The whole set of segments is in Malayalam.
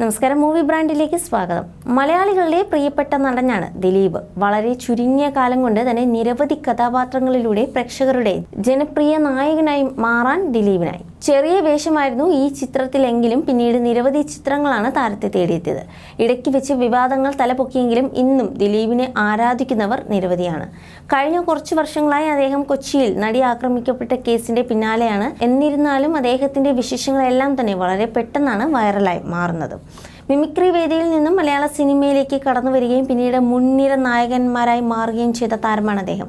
നമസ്കാരം മൂവി ബ്രാൻഡിലേക്ക് സ്വാഗതം. മലയാളികളുടെ പ്രിയപ്പെട്ട നടനാണ് ദിലീപ്. വളരെ ചുരുങ്ങിയ കാലം കൊണ്ട് തന്നെ നിരവധി കഥാപാത്രങ്ങളിലൂടെ പ്രേക്ഷകരുടെ ജനപ്രിയ നായകനായി മാറാൻ ദിലീപിനായി. ചെറിയ വേഷമായിരുന്നു ഈ ചിത്രത്തിലെങ്കിലും പിന്നീട് നിരവധി ചിത്രങ്ങളാണ് താരത്തെ തേടിയെത്തിയത്. ഇടയ്ക്ക് വെച്ച് വിവാദങ്ങൾ തലപൊക്കിയെങ്കിലും ഇന്നും ദിലീപിനെ ആരാധിക്കുന്നവർ നിരവധിയാണ്. കഴിഞ്ഞ കുറച്ച് വർഷങ്ങളായി അദ്ദേഹം കൊച്ചിയിൽ നടി ആക്രമിക്കപ്പെട്ട കേസിന്റെ പിന്നാലെയാണ്. എന്നിരുന്നാലും അദ്ദേഹത്തിന്റെ വിശേഷങ്ങളെല്ലാം തന്നെ വളരെ പെട്ടെന്നാണ് വൈറലായി മാറുന്നത്. മിമിക്രി വേദിയിൽ നിന്നും മലയാള സിനിമയിലേക്ക് കടന്നു വരികയും പിന്നീട് മുൻനിര നായകന്മാരായി മാറുകയും ചെയ്ത താരമാണ് അദ്ദേഹം.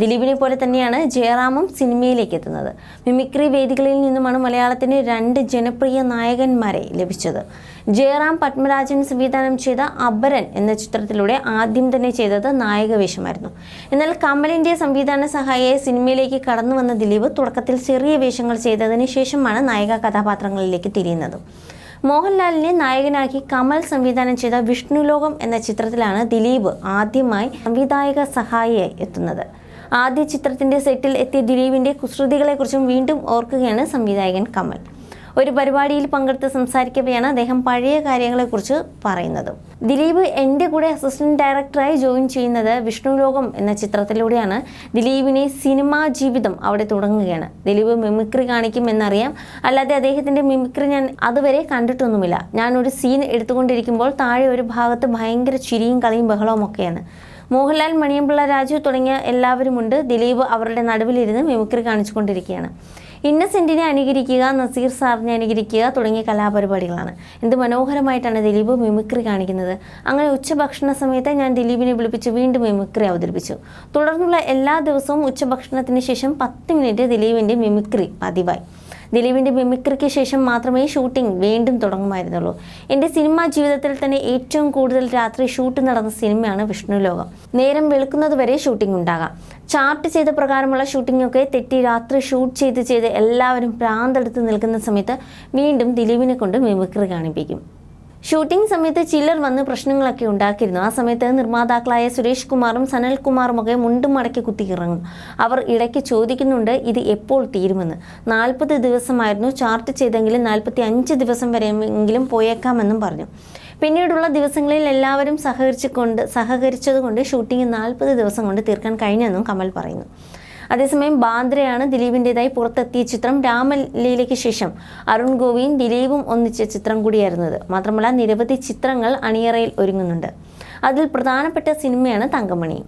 ദിലീപിനെ പോലെ തന്നെയാണ് ജയറാമും സിനിമയിലേക്ക് എത്തുന്നത്. മിമിക്രി വേദികളിൽ നിന്നുമാണ് മലയാളത്തിന് രണ്ട് ജനപ്രിയ നായകന്മാരെ ലഭിച്ചത്. ജയറാം പത്മരാജൻ സംവിധാനം ചെയ്ത അപരൻ എന്ന ചിത്രത്തിലൂടെ ആദ്യം തന്നെ ചെയ്തത് നായകവേഷമായിരുന്നു. എന്നാൽ കമലിന്റെ സംവിധാന സഹായിയെ സിനിമയിലേക്ക് കടന്നു വന്ന ദിലീപ് തുടക്കത്തിൽ ചെറിയ വേഷങ്ങൾ ചെയ്തതിന് ശേഷമാണ് നായക കഥാപാത്രങ്ങളിലേക്ക് തിരിയുന്നത്. മോഹൻലാലിനെ നായകനാക്കി കമൽ സംവിധാനം ചെയ്ത വിഷ്ണുലോകം എന്ന ചിത്രത്തിലാണ് ദിലീപ് ആദ്യമായി സംവിധായക സഹായിയായി എത്തുന്നത്. ആദ്യ ചിത്രത്തിന്റെ സെറ്റിൽ എത്തിയ ദിലീപിന്റെ കുസൃതികളെക്കുറിച്ചും വീണ്ടും ഓർക്കുകയാണ് സംവിധായകൻ കമൽ. ഒരു പരിപാടിയിൽ പങ്കെടുത്ത് സംസാരിക്കവെയാണ് അദ്ദേഹം പഴയ കാര്യങ്ങളെക്കുറിച്ച് പറയുന്നത്. ദിലീപ് എന്റെ കൂടെ അസിസ്റ്റന്റ് ഡയറക്ടറായി ജോയിൻ ചെയ്യുന്നത് വിഷ്ണു ലോകം എന്ന ചിത്രത്തിലൂടെയാണ്. ദിലീപിനെ സിനിമാ ജീവിതം അവിടെ തുടങ്ങുകയാണ്. ദിലീപ് മിമിക്രി കാണിക്കും എന്നറിയാം. അല്ലാതെ അദ്ദേഹത്തിന്റെ മിമിക്രി ഞാൻ അതുവരെ കണ്ടിട്ടൊന്നുമില്ല. ഞാനൊരു സീൻ എടുത്തുകൊണ്ടിരിക്കുമ്പോൾ താഴെ ഒരു ഭാഗത്ത് ഭയങ്കര ചിരിയും കളിയും ബഹളവും ഒക്കെയാണ്. മോഹൻലാൽ മണിയമ്പിള്ള രാജു തുടങ്ങിയ എല്ലാവരുമുണ്ട്. ദിലീപ് അവരുടെ നടുവിലിരുന്ന് മിമിക്രി കാണിച്ചുകൊണ്ടിരിക്കുകയാണ്. ഇന്നസെന്റിനെ അനുകരിക്കുക നസീർ സാറിനെ അനുകരിക്കുക തുടങ്ങിയ കലാപരിപാടികളാണ്. എന്ത് മനോഹരമായിട്ടാണ് ദിലീപ് മിമിക്രി കാണിക്കുന്നത്. അങ്ങനെ ഉച്ചഭക്ഷണ സമയത്ത് ഞാൻ ദിലീപിനെ വിളിപ്പിച്ച് വീണ്ടും മിമിക്രി അവതരിപ്പിച്ചു. തുടർന്നുള്ള എല്ലാ ദിവസവും ഉച്ചഭക്ഷണത്തിന് ശേഷം പത്ത് മിനിറ്റ് ദിലീപിന്റെ മിമിക്രി പതിവായി. ദിലീപിന്റെ മിമിക്രിക്ക് ശേഷം മാത്രമേ ഷൂട്ടിംഗ് വീണ്ടും തുടങ്ങുമായിരുന്നുള്ളൂ. എന്റെ സിനിമാ ജീവിതത്തിൽ തന്നെ ഏറ്റവും കൂടുതൽ രാത്രി ഷൂട്ട് നടന്ന സിനിമയാണ് വിഷ്ണുലോകം. നേരം വെളുക്കുന്നതുവരെ ഷൂട്ടിംഗ് ഉണ്ടാകാം. ചാർട്ട് ചെയ്ത പ്രകാരമുള്ള ഷൂട്ടിങ്ങൊക്കെ തെറ്റി രാത്രി ഷൂട്ട് ചെയ്ത് ചെയ്ത് എല്ലാവരും പ്രാന്തെടുത്ത് നിൽക്കുന്ന സമയത്ത് വീണ്ടും ദിലീപിനെ കൊണ്ട് മിമിക്രി കാണിപ്പിക്കും. ഷൂട്ടിംഗ് സമയത്ത് ചിലർ വന്ന് പ്രശ്നങ്ങളൊക്കെ ഉണ്ടാക്കിയിരുന്നു. ആ സമയത്ത് നിർമ്മാതാക്കളായ സുരേഷ് കുമാറും സനൽ കുമാറും ഒക്കെ മുണ്ടും മടക്കി കുത്തിയിറങ്ങും അവർ ഇടയ്ക്ക് ചോദിക്കുന്നുണ്ട് ഇത് എപ്പോൾ തീരുമെന്ന്. നാൽപ്പത് ദിവസമായിരുന്നു. ചാർട്ട് ചെയ്തെങ്കിലും നാൽപ്പത്തി അഞ്ച് ദിവസം വരെയെങ്കിലും പോയേക്കാമെന്നും പറഞ്ഞു. പിന്നീടുള്ള ദിവസങ്ങളിൽ എല്ലാവരും സഹകരിച്ചുകൊണ്ട് സഹകരിച്ചതുകൊണ്ട് ഷൂട്ടിംഗ് നാൽപ്പത് ദിവസം കൊണ്ട് തീർക്കാൻ കഴിഞ്ഞെന്നും കമൽ പറയുന്നു. അതേസമയം ബാന്ദ്രയാണ് ദിലീപിന്റെതായി പുറത്തെത്തിയ ചിത്രം രാമലീലയ്ക്ക് ശേഷം. അരുൺ ഗോവിയും ദിലീപും ഒന്നിച്ച ചിത്രം കൂടിയായിരുന്നത്. മാത്രമല്ല നിരവധി ചിത്രങ്ങൾ അണിയറയിൽ ഒരുങ്ങുന്നുണ്ട്. അതിൽ പ്രധാനപ്പെട്ട സിനിമയാണ് തങ്കമണി.